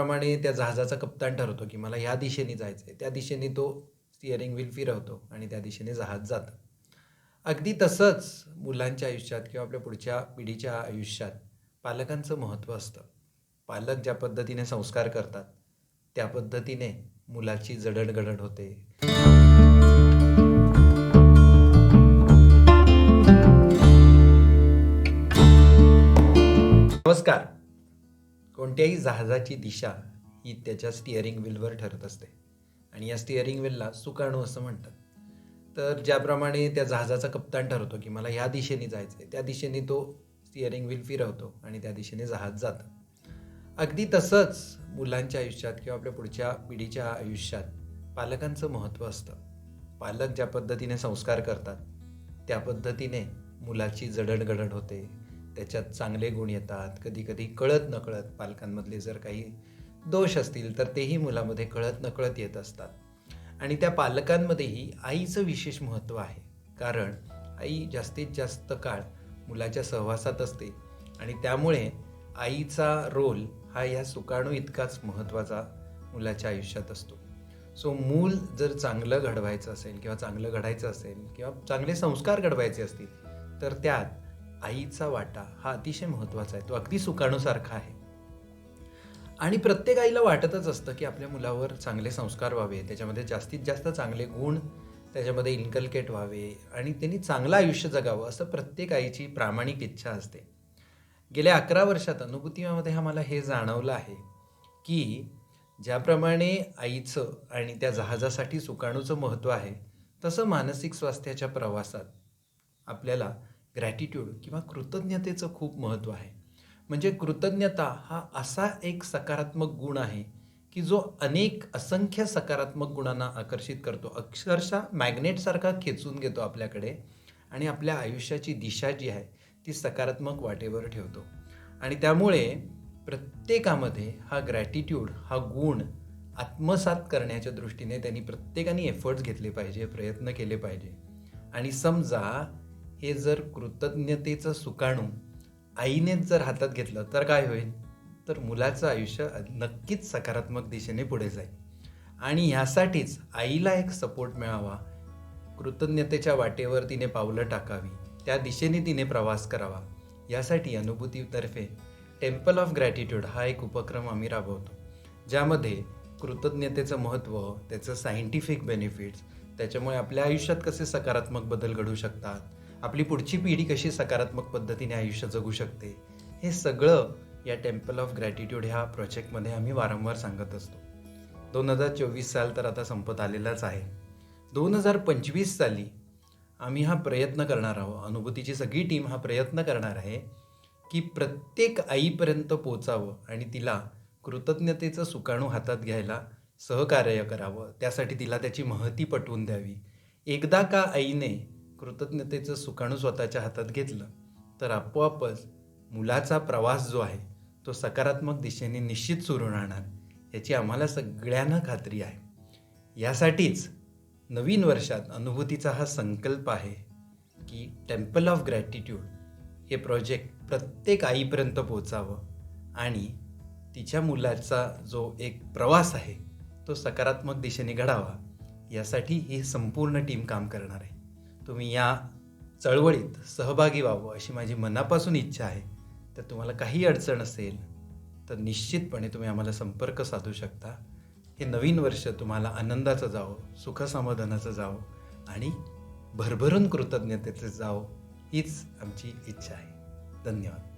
त्याप्रमाणे त्या जहाजाचा कप्तान ठरवतो की मला ह्या दिशेने जायचं आहे त्या दिशेने तो स्टिअरिंग व्हील फिरवतो आणि त्या दिशेने जहाज जातं. अगदी तसंच मुलांच्या आयुष्यात किंवा आपल्या पुढच्या पिढीच्या आयुष्यात पालकांचं महत्त्व असतं. पालक ज्या पद्धतीने संस्कार करतात त्या पद्धतीने मुलाची जडणघडण होते. नमस्कार. कोणत्याही जहाजाची दिशा ही त्याच्या स्टिअरिंग व्हीलवर ठरत असते. आणि या स्टिअरिंग व्हीलला सुकाणू असं म्हणतात. तर ज्याप्रमाणे त्या जहाजाचा कप्तान ठरवतो की मला ह्या दिशेने जायचं आहे त्या दिशेने तो स्टिअरिंग व्हील फिरवतो आणि त्या दिशेने जहाज जातं. अगदी तसंच मुलांच्या आयुष्यात किंवा आपल्या पुढच्या पिढीच्या आयुष्यात पालकांचं महत्त्व असतं. पालक ज्या पद्धतीने संस्कार करतात त्या पद्धतीने मुलाची जडणघडण होते त्याच्यात चांगले गुण येतात कधी कधी कळत नकळत पालकांमधले जर काही दोष असतील तर तेही मुलामध्ये कळत नकळत येत असतात. आणि त्या पालकांमध्येही आईचं विशेष महत्त्व आहे. कारण आई जास्तीत जास्त काळ मुलाच्या सहवासात असते आणि त्यामुळे आईचा रोल हा या सुकाणू इतकाच महत्त्वाचा मुलाच्या आयुष्यात असतो. सो मूल जर चांगलं घडवायचं असेल किंवा चांगलं घडायचं असेल किंवा चांगले संस्कार घडवायचे असतील तर त्यात आईचा वाटा हा अतिशय महत्त्वाचा आहे. तो अगदी सुकाणूसारखा आहे. आणि प्रत्येक आईला वाटतच असतं की आपल्या मुलावर चांगले संस्कार व्हावे त्याच्यामध्ये जास्तीत जास्त चांगले गुण त्याच्यामध्ये इन्कल्केट व्हावे आणि त्यांनी चांगलं आयुष्य जगावं असं प्रत्येक आईची प्रामाणिक इच्छा असते. गेल्या अकरा वर्षात अनुभूतीमध्ये आम्हाला हे जाणवलं आहे की ज्याप्रमाणे आईचं आणि त्या जहाजासाठी सुकाणूचं महत्त्व आहे तसं मानसिक स्वास्थ्याच्या प्रवासात आपल्याला ग्रॅटिट्यूड किंवा कृतज्ञतेचं खूप महत्त्व आहे. म्हणजे कृतज्ञता हा असा एक सकारात्मक गुण आहे की जो अनेक असंख्य सकारात्मक गुणांना आकर्षित करतो. अक्षरशः मॅग्नेटसारखा खेचून घेतो आपल्याकडे आणि आपल्या आयुष्याची दिशा जी आहे ती सकारात्मक वाटेवर ठेवतो. आणि त्यामुळे प्रत्येकामध्ये हा ग्रॅटिट्यूड हा गुण आत्मसात करण्याच्या दृष्टीने त्यांनी प्रत्येकाने एफर्ट्स घेतले पाहिजे प्रयत्न केले पाहिजे. आणि समजा हे जर कृतज्ञतेचं सुकाणू आईनेच जर हातात घेतलं तर काय होईल? तर मुलाचं आयुष्य नक्कीच सकारात्मक दिशेने पुढे जाईल. आणि ह्यासाठीच आईला एक सपोर्ट मिळावा. कृतज्ञतेच्या वाटेवर तिने पावलं टाकावी. त्या दिशेने तिने प्रवास करावा. यासाठी अनुभूतीतर्फे टेम्पल ऑफ ग्रॅटिट्यूड हा एक उपक्रम आम्ही राबवतो ज्यामध्ये कृतज्ञतेचं महत्त्व त्याचं सायंटिफिक बेनिफिट्स त्याच्यामुळे आपल्या आयुष्यात कसे सकारात्मक बदल घडू शकतात आपली पुढची पिढी कशी सकारात्मक पद्धतीने आयुष्य जगू शकते हे सगळं या टेम्पल ऑफ ग्रॅटिट्यूड ह्या प्रोजेक्टमध्ये आम्ही वारंवार सांगत असतो. दोन हजार चोवीस साल तर आता संपत आलेलाच आहे. दोन हजार पंचवीस साली आम्ही हा प्रयत्न करणार आहोत अनुभूतीची सगळी टीम हा प्रयत्न करणार आहे की प्रत्येक आईपर्यंत पोचावं आणि तिला कृतज्ञतेचं सुकाणू हातात घ्यायला सहकार्य करावं त्यासाठी तिला त्याची महती पटवून द्यावी. एकदा का आईने कृतज्ञतेचं सुखाणू स्वतःच्या हातात घेतलं तर आपोआपच मुलाचा प्रवास जो आहे तो सकारात्मक दिशेने निश्चित सुरू राहणार याची आम्हाला सगळ्यांना खात्री आहे. यासाठीच नवीन वर्षात अनुभूतीचा हा संकल्प आहे की टेम्पल ऑफ ग्रॅटिट्यूड हे प्रोजेक्ट प्रत्येक आईपर्यंत पोचावं आणि तिच्या मुलाचा जो एक प्रवास आहे तो सकारात्मक दिशेने घडावा यासाठी ही संपूर्ण टीम काम करणार आहे. तुम्ही या चळवळीत सहभागी व्हावं अशी माझी मनापासून इच्छा आहे. तर तुम्हाला काही अडचण असेल तर निश्चितपणे तुम्ही आम्हाला संपर्क साधू शकता. हे नवीन वर्ष तुम्हाला आनंदाचं जावं सुखसमाधानाचं जावं आणि भरभरून कृतज्ञतेचं जावं हीच आमची इच्छा आहे. धन्यवाद.